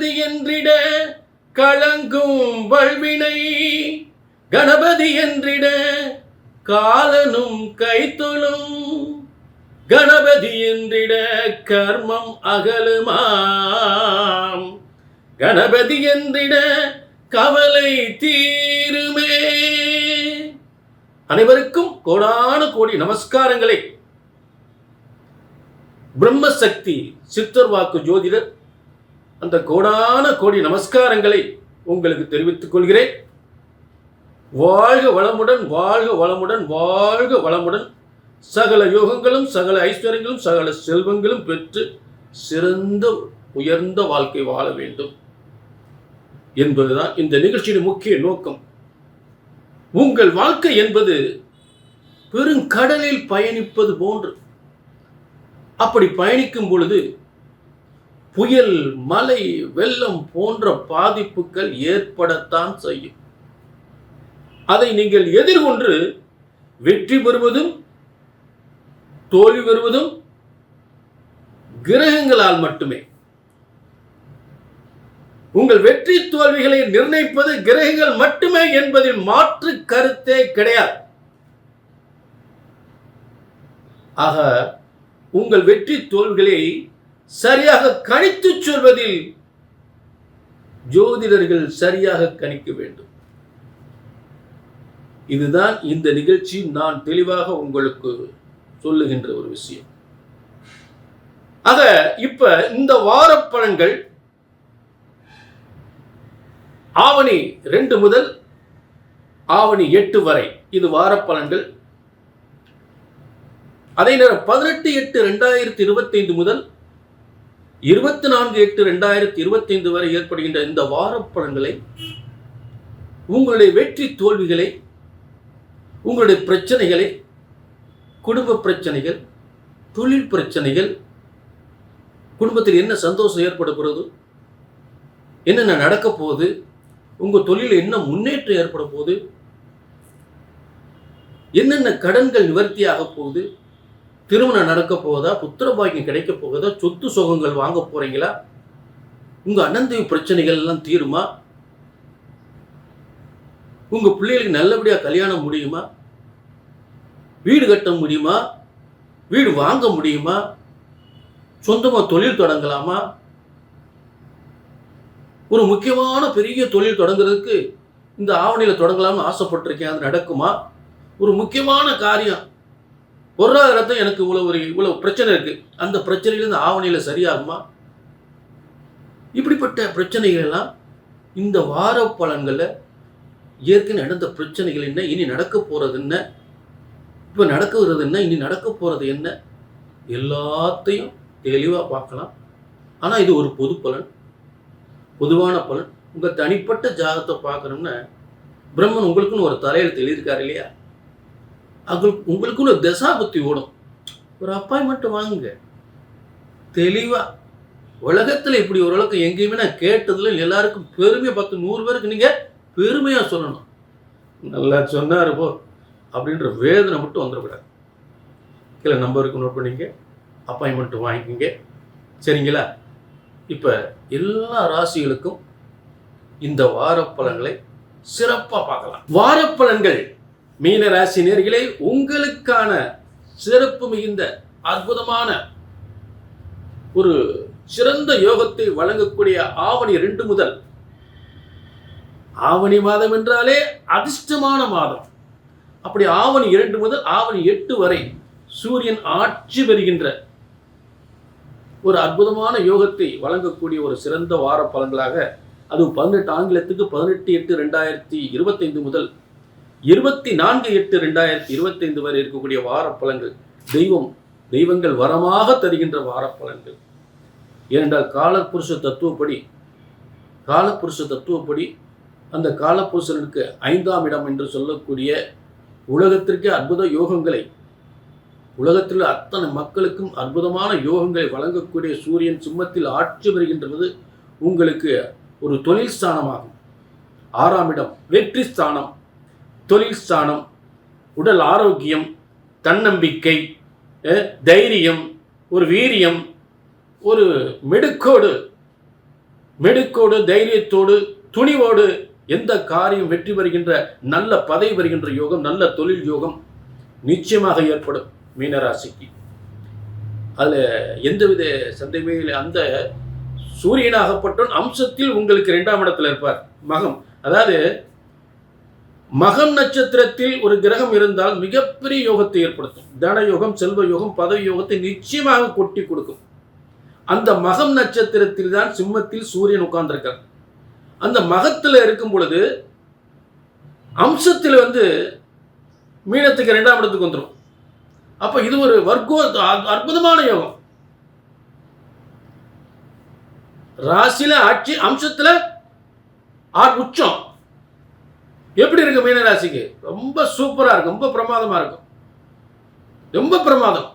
கணபதி என்றிட களங்கும் வல்வினை. கணபதி என்றிட காலனும் கைத்தொழும். கணபதி என்றிட கர்மம் அகலுமாம். கணபதி என்றிட கவலை தீருமே. அனைவருக்கும் கோடான கோடி நமஸ்காரங்களை. பிரம்மசக்தி சித்தர் வாக்கு ஜோதிடர் அந்த கோடான கோடி நமஸ்காரங்களை உங்களுக்கு தெரிவித்துக் கொள்கிறேன். வாழ்க வளமுடன் வாழ்க வளமுடன் வாழ்க வளமுடன். சகல யோகங்களும் சகல ஐஸ்வர்யங்களும் சகல செல்வங்களும் பெற்று சிறந்த உயர்ந்த வாழ்க்கை வாழ வேண்டும். என்பதுதான் இந்த நிகழ்ச்சியின் முக்கிய நோக்கம். உங்கள் வாழ்க்கை என்பது பெருங்கடலில் பயணிப்பது போன்று. அப்படி பயணிக்கும் பொழுது புயல் மலை வெள்ளம் போன்ற பாதிப்புகள் ஏற்படத்தான் செய்யும். அதை நீங்கள் எதிர்கொண்டு வெற்றி பெறுவதும் தோல்வி பெறுவதும் கிரகங்களால் மட்டுமே. உங்கள் வெற்றி தோல்விகளை நிர்ணயிப்பது கிரகங்கள் மட்டுமே என்பதில் மாற்று கருத்தே கிடையாது. ஆக உங்கள் வெற்றி தோல்விகளை சரியாக கணித்துச் சொல்வதில் ஜோதிடர்கள் சரியாக கணிக்க வேண்டும். இதுதான் இந்த நிகழ்ச்சி. நான் தெளிவாக உங்களுக்கு சொல்லுகின்ற ஒரு விஷயம். ஆக இப்ப இந்த வார பலன்கள் ஆவணி ரெண்டு முதல் ஆவணி எட்டு வரை. இது வார பலன்கள் அதே நேரம் பதினெட்டு எட்டு ரெண்டாயிரத்தி இருபத்தைந்து முதல் இருபத்தி நான்கு எட்டு ரெண்டாயிரத்தி இருபத்தைந்து வரை ஏற்படுகின்ற இந்த வாரப்படங்களை உங்களுடைய வெற்றி தோல்விகளை உங்களுடைய பிரச்சனைகளை குடும்ப பிரச்சனைகள் தொழில் பிரச்சனைகள் குடும்பத்தில் என்ன சந்தோஷம் ஏற்பட போகிறது என்னென்ன நடக்க போகுது உங்கள் தொழிலில் என்ன முன்னேற்றம் ஏற்பட போகுது என்னென்ன கடன்கள் நிவர்த்தி ஆக போகுது திருமணம் நடக்க போகுதா? புத்திர பாக்கியம் கிடைக்க போகுதா? சொத்து சுகங்கள் வாங்க போகிறீங்களா உங்கள் அனந்தவி பிரச்சனைகள் எல்லாம் தீருமா? உங்கள் பிள்ளைகளுக்கு நல்லபடியாக கல்யாணம் முடியுமா? வீடு கட்ட முடியுமா? வீடு வாங்க முடியுமா? சொந்தமாக தொழில் தொடங்கலாமா? ஒரு முக்கியமான பெரிய தொழில் தொடங்குறதுக்கு இந்த ஆவணியில் தொடங்கலாம்னு ஆசைப்பட்டிருக்கேன். அது நடக்குமா? ஒரு முக்கியமான காரியம். பொருளாதாரத்தை எனக்கு இவ்வளவு ஒரு இவ்வளவு பிரச்சனை இருக்கு. அந்த பிரச்சனையில இந்த சரியாகுமா? இப்படிப்பட்ட பிரச்சனைகள் எல்லாம் இந்த வார பலன்களில் ஏற்கனவே நடந்த பிரச்சனைகள் என்ன இனி நடக்க போகிறது என்ன இப்போ நடக்கிறது என்ன இனி நடக்க போகிறது என்ன எல்லாத்தையும் தெளிவாக பார்க்கலாம். ஆனால் இது ஒரு பொது பலன் பொதுவான பலன். உங்கள் தனிப்பட்ட ஜாதகத்தை பார்க்கணும்னா பிரம்மன் உங்களுக்குன்னு ஒரு தலையெழுத்து எழுதியிருக்காரு இல்லையா? அவங்களுக்கு உங்களுக்குன்னு ஒரு தசாபுத்தி ஓடும். ஒரு அப்பாயின்மெண்ட் வாங்குங்க தெளிவாக உலகத்தில் இப்படி ஓரளவுக்கு எங்கேயுமே நான் கேட்டதில் எல்லாருக்கும் பெருமையை பத்து நூறு பேருக்கு நீங்கள் பெருமையாக சொல்லணும். நல்லா சொன்னார் போ. அப்படின்ற வேதனை மட்டும் வந்துடக்கூடாது. கீழே நம்பருக்கு நோட் பண்ணிங்க அப்பாயின்மெண்ட் வாங்கிக்கோங்க. சரிங்களா? இப்போ எல்லா ராசிகளுக்கும் இந்த வார பலன்களை சிறப்பாக பார்க்கலாம். வாரப்பலன்கள் மீன ராசி நேர்களே உங்களுக்கான சிறப்பு மிகுந்த அற்புதமான ஒரு சிறந்த யோகத்தை வழங்கக்கூடிய ஆவணி ரெண்டு முதல். ஆவணி மாதம் என்றாலே அதிர்ஷ்டமான மாதம். அப்படி ஆவணி இரண்டு முதல் ஆவணி எட்டு வரை சூரியன் ஆட்சி பெறுகின்ற ஒரு அற்புதமான யோகத்தை வழங்கக்கூடிய ஒரு சிறந்த வார பலன்களாக அது பதினெட்டு ஆங்கிலத்துக்கு பதினெட்டு எட்டு ரெண்டாயிரத்தி இருபத்தைந்து முதல் இருபத்தி நான்கு எட்டு ரெண்டாயிரத்தி இருபத்தைந்து வரை இருக்கக்கூடிய வார பலன்கள் தெய்வம் தெய்வங்கள் வரமாக தருகின்ற வார பலன்கள் ஏனென்றால் காலப்புருஷ தத்துவப்படி காலப்புருஷ தத்துவப்படி அந்த காலப்புருஷனுக்கு ஐந்தாம் இடம் என்று சொல்லக்கூடிய உலகத்திற்கே அற்புத யோகங்களை உலகத்தில் அத்தனை மக்களுக்கும் அற்புதமான யோகங்களை வழங்கக்கூடிய சூரியன் சிம்மத்தில் ஆட்சி வருகின்றது உங்களுக்கு ஒரு தொழில் ஸ்தானமாகும். ஆறாம் இடம் வெற்றி ஸ்தானம். தொழில் ஸ்தானம் உடல் ஆரோக்கியம் தன்னம்பிக்கை தைரியம் ஒரு வீரியம் ஒரு மெடுக்கோடு மெடுக்கோடு தைரியத்தோடு துணிவோடு எந்த காரியம் வெற்றி பெறுகின்ற நல்ல பதவி வருகின்ற யோகம் நல்ல தொழில் யோகம் நிச்சயமாக ஏற்படும் மீனராசிக்கு. அதில் எந்தவித சந்தேகமே இல்லை. அந்த சூரியனாகப்பட்டவன் அம்சத்தில் உங்களுக்கு இரண்டாம் இடத்துல இருப்பார். மகம். அதாவது மகம் நட்சத்திரத்தில் ஒரு கிரகம் இருந்தால் மிகப்பெரிய யோகத்தை ஏற்படுத்தும். தன யோகம் செல்வ யோகம் பதவி யோகத்தை நிச்சயமாக கொட்டி கொடுக்கும். அந்த மகம் நட்சத்திரத்தில் தான் சிம்மத்தில் சூரியன் உட்கார்ந்திருக்கார். அந்த மகத்தில் இருக்கும் பொழுது அம்சத்தில் வந்து மீனத்துக்கு ரெண்டாம் இடத்துக்கு வந்துடும் அப்போ இது ஒரு வர்க்கோ அற்புதமான யோகம். ராசியில் ஆட்சி அம்சத்துல ஆ- உச்சம். எப்படி இருக்கு மீன ராசிக்கு ரொம்ப சூப்பரா இருக்கும் ரொம்ப பிரமாதமா இருக்கும் ரொம்ப பிரமாதம்.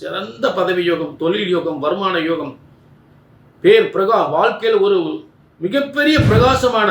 சிறந்த பதவி யோகம் தொழில் யோகம் வருமான யோகம். பேர் பிரகா வாழ்க்கையில் ஒரு மிகப்பெரிய பிரகாசமான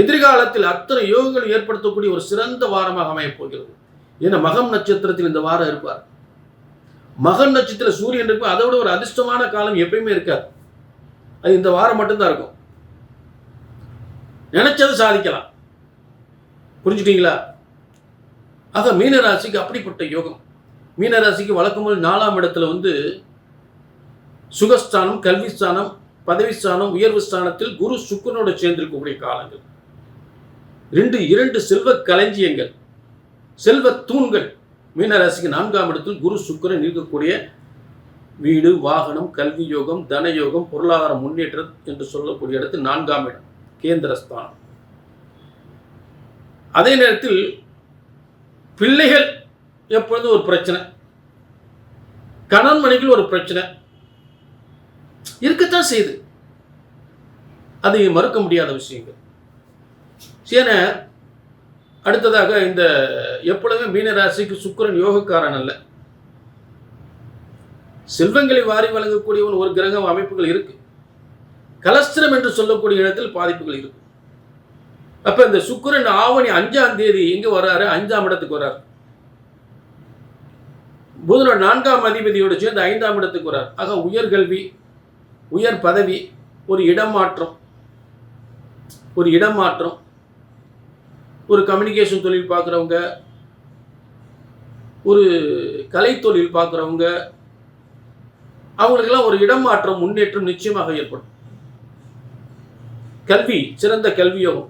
எதிர்காலத்தில் அத்தனை யோகங்கள் ஏற்படுத்தக்கூடிய ஒரு சிறந்த வாரமாக அமையப் போகிறது. ஏன்னா மகம் நட்சத்திரத்தில் இந்த வாரம் இருப்பார். மகன் நட்சத்திர சூரியன் இருக்கும் அதை விட ஒரு அதிர்ஷ்டமான காலம் எப்பயுமே இருக்காது. அது இந்த வாரம் மட்டும்தான் இருக்கும். நினைச்சதை சாதிக்கலாம். புரிஞ்சுட்டீங்களா? ஆக மீனராசிக்கு அப்படிப்பட்ட யோகம். மீனராசிக்கு வழக்கம்போது நாலாம் இடத்துல வந்து சுகஸ்தானம் கல்விஸ்தானம் பதவிஸ்தானம் உயர்வு ஸ்தானத்தில் குரு சுக்கரனோட சேர்ந்திருக்கக்கூடிய காலங்கள். ரெண்டு இரண்டு செல்வ களஞ்சியங்கள் செல்வ தூண்கள். மீனராசிக்கு நான்காம் இடத்தில் குரு சுக்கரன் இருக்கக்கூடிய வீடு வாகனம் கல்வி யோகம் தன யோகம் பொருளாதார முன்னேற்றம் என்று சொல்லக்கூடிய இடத்து நான்காம் இடம். கேந்திரஸ்தானம் அதே நேரத்தில் பிள்ளைகள் எப்பொழுதும் ஒரு பிரச்சனை. கணவன் மனைவிகள் ஒரு பிரச்சனை. இருக்கத்தான் செய்யுது அது மறுக்க முடியாத விஷயங்கள். ஏன்னா அடுத்ததாக இந்த எப்பொழுதுமே மீனராசிக்கு சுக்கிரன் யோகக்காரன் அல்ல. செல்வங்களை வாரி வழங்கக்கூடியவன் ஒரு கிரகம் அமைப்புகள் இருக்கு. கலஸ்திரம் என்று சொல்லக்கூடிய இடத்தில் பாதிப்புகள் இருக்கும் அப்ப இந்த சுக்கிரன் ஆவணி அஞ்சாம் தேதி எங்க வர்றாரு? அஞ்சாம் இடத்துக்கு வர்றார். புதனோட நான்காம் அதிபதியோடு சேர்ந்து ஐந்தாம் இடத்துக்கு வர்றார். ஆக உயர்கல்வி உயர் பதவி ஒரு இடமாற்றம் ஒரு இடமாற்றம் ஒரு கம்யூனிகேஷன் தொழில் பார்க்குறவங்க ஒரு கலை தொழில் பார்க்குறவங்க அவங்களுக்கெல்லாம் ஒரு இடமாற்றம் முன்னேற்றம் நிச்சயமாக ஏற்படும். கல்வி சிறந்த கல்வியோகம்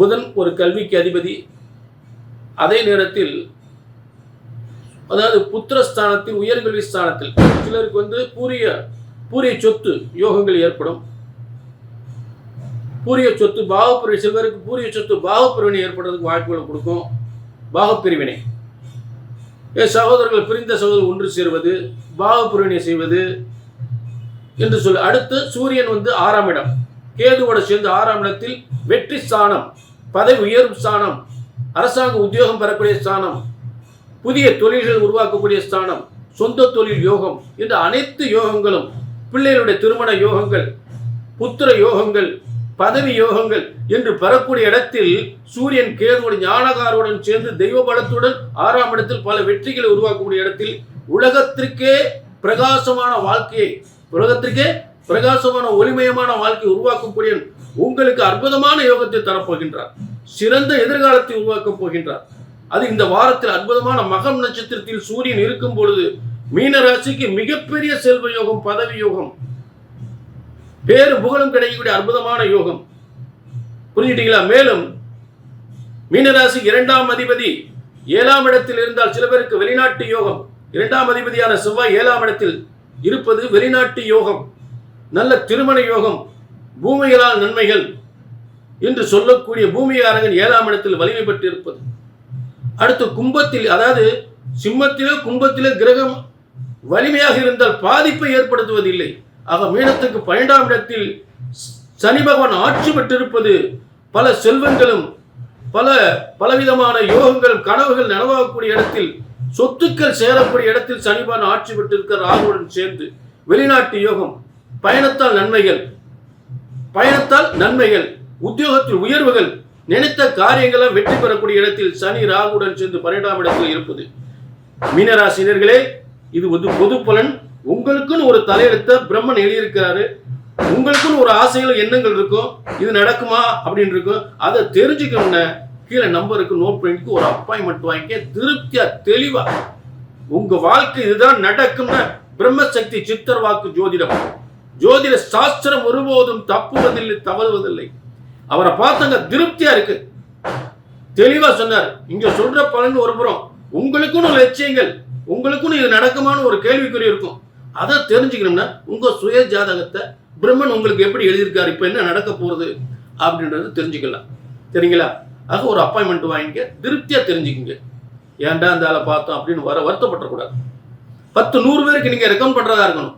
புதன் ஒரு கல்விக்கு அதிபதி அதே நேரத்தில் அதாவது புத்திரஸ்தானத்தில் உயர்கல்வி ஸ்தானத்தில். சிலருக்கு வந்து பூரிய பூரிய சொத்து யோகங்கள் ஏற்படும். பூரிய சொத்து பாகப்பிரிவு சில பேருக்கு பூரிய சொத்து பாகப்பிரிவினை ஏற்படுறதுக்கு வாய்ப்புகளை கொடுக்கும். பாகப்பிரிவினை. சகோதரர்கள் பிரிந்த சகோதரர் ஒன்று சேருவது பாகப்பிரிவினை செய்வது என்று சொல்லு அடுத்து சூரியன் வந்து ஆறாம் இடம். கேதுவோட சேர்ந்து ஆறாம் இடத்தில் வெற்றி ஸ்தானம் பதவி உயர்வு ஸ்தானம் அரசாங்க உத்தியோகம் பெறக்கூடிய ஸ்தானம் புதிய தொழில்கள் உருவாக்கக்கூடிய ஸ்தானம் சொந்த தொழில் யோகம் என்ற அனைத்து யோகங்களும் பிள்ளைகளுடைய திருமண யோகங்கள் புத்திர யோகங்கள் பதவி யோகங்கள் என்று பெறக்கூடிய இடத்தில் சூரியன் கேதுவோட ஞானகாருடன் சேர்ந்து தெய்வ பலத்துடன் ஆறாம் இடத்தில் பல வெற்றிகளை உருவாக்கக்கூடிய இடத்தில் உலகத்திற்கே பிரகாசமான வாழ்க்கையை உலகத்திற்கே பிரகாசமான ஒளிமயமான வாழ்க்கையை உருவாக்கக்கூடிய உங்களுக்கு அற்புதமான யோகத்தை தரப்போகின்றார். சிறந்த எதிர்காலத்தை உருவாக்கப் போகின்றார். அது இந்த வாரத்தில் அற்புதமான மகம் நட்சத்திரத்தில் சூரியன் இருக்கும் பொழுது மீன ராசிக்கு மிகப்பெரிய செல்வ யோகம் பதவி யோகம் பேரு புகழும் கிடைக்கக்கூடிய அற்புதமான யோகம். புரிஞ்சுட்டீங்களா? மேலும் மீனராசி இரண்டாம் அதிபதி ஏழாம் இடத்தில் இருந்தால் சில பேருக்கு வெளிநாட்டு யோகம் இரண்டாம் அதிபதியான செவ்வாய் ஏழாம் இடத்தில் இருப்பது வெளிநாட்டு யோகம். நல்ல திருமண யோகம் பூமிகளால் நன்மைகள் என்று சொல்லக்கூடிய பூமிகாரகன் ஏழாம் இடத்தில் வலிமை பெற்று இருப்பது அடுத்து கும்பத்தில் அதாவது சிம்மத்திலோ கும்பத்திலோ கிரகம் வலிமையாக இருந்தால் பாதிப்பை ஏற்படுத்துவதில்லை. ஆக மீனத்துக்கு பன்னெண்டாம் இடத்தில் சனி பகவான் ஆட்சி பெற்றிருப்பது பல செல்வங்களும் பல பலவிதமான யோகங்களும் கனவுகள் நனவாகக்கூடிய இடத்தில் சொத்துக்கள் சேரக்கூடிய இடத்தில் சனிபான் ஆட்சி பெற்றிருக்கிற ராகுடன் சேர்ந்து வெளிநாட்டு யோகம் பயணத்தால் நன்மைகள். பயணத்தால் நன்மைகள். உத்தியோகத்தில் உயர்வுகள். நினைத்த காரியங்களை வெற்றி பெறக்கூடிய இடத்தில் சனி ராகுடன் சேர்ந்து பன்னெண்டாம் இடத்தில் இருப்பது. மீனராசினர்களே இது வந்து பொது பலன். உங்களுக்குன்னு ஒரு தலையெழுத்த பிரம்மன் எழுதியிருக்கிறாரு. உங்களுக்குன்னு ஒரு ஆசைகள் எண்ணங்கள் இருக்கும். இது நடக்குமா அப்படின்னு இருக்கும். அதை தெரிஞ்சுக்கணும்னு கீழே நம்பருக்கு நோட் பண்ணிட்டு ஒரு அப்பாயின்மெண்ட் வாங்கிக்க. திருப்தியா தெளிவா. உங்க வாழ்க்கை இதுதான் நடக்கும்னு பிரம்மசக்தி சித்தர் வாக்கு ஜோதிடம். ஜோதிட சாஸ்திரம் ஒருபோதும் தப்புவதில்லை தவறுவதில்லை. அவரை பார்த்தங்க திருப்தியா இருக்கு. தெளிவா சொன்னார் இங்க சொல்ற பலன் ஒரு புறம் உங்களுக்குன்னு லட்சியங்கள் உங்களுக்குன்னு இது நடக்குமான்னு ஒரு கேள்விக்குறி இருக்கும். அதை தெரிஞ்சுக்கணும்னா உங்க சுய ஜாதகத்தை பிரம்மன் உங்களுக்கு எப்படி எழுதியிருக்காரு இப்போ என்ன நடக்க போறது? அப்படின்றது தெரிஞ்சுக்கலாம். சரிங்களா ஆக ஒரு அப்பாயின்மெண்ட் வாங்கிக்க திருப்தியா தெரிஞ்சுக்குங்க. ஏன்டா அந்த ஆளை பார்த்தோம் அப்படின்னு வர வருத்தப்படக்கூடாது. பத்து நூறு பேருக்கு நீங்க ரெக்கமெண்ட் பண்றதா இருக்கணும்.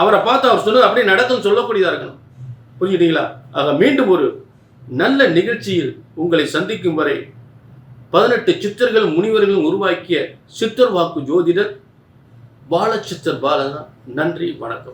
அவரை பார்த்து அவர் சொன்னது அப்படியே நடக்கும் சொல்லக்கூடியதாக இருக்கணும். புரிஞ்சுட்டீங்களா? ஆக மீண்டும் ஒரு நல்ல நிகழ்ச்சியில் உங்களை சந்திக்கும் வரை பதினெட்டு சித்தர்கள் முனிவர்களும் உருவாக்கிய சித்தர் வாக்கு ஜோதிடர் பாலச்சித்தர் பாலதான் நன்றி வணக்கம்.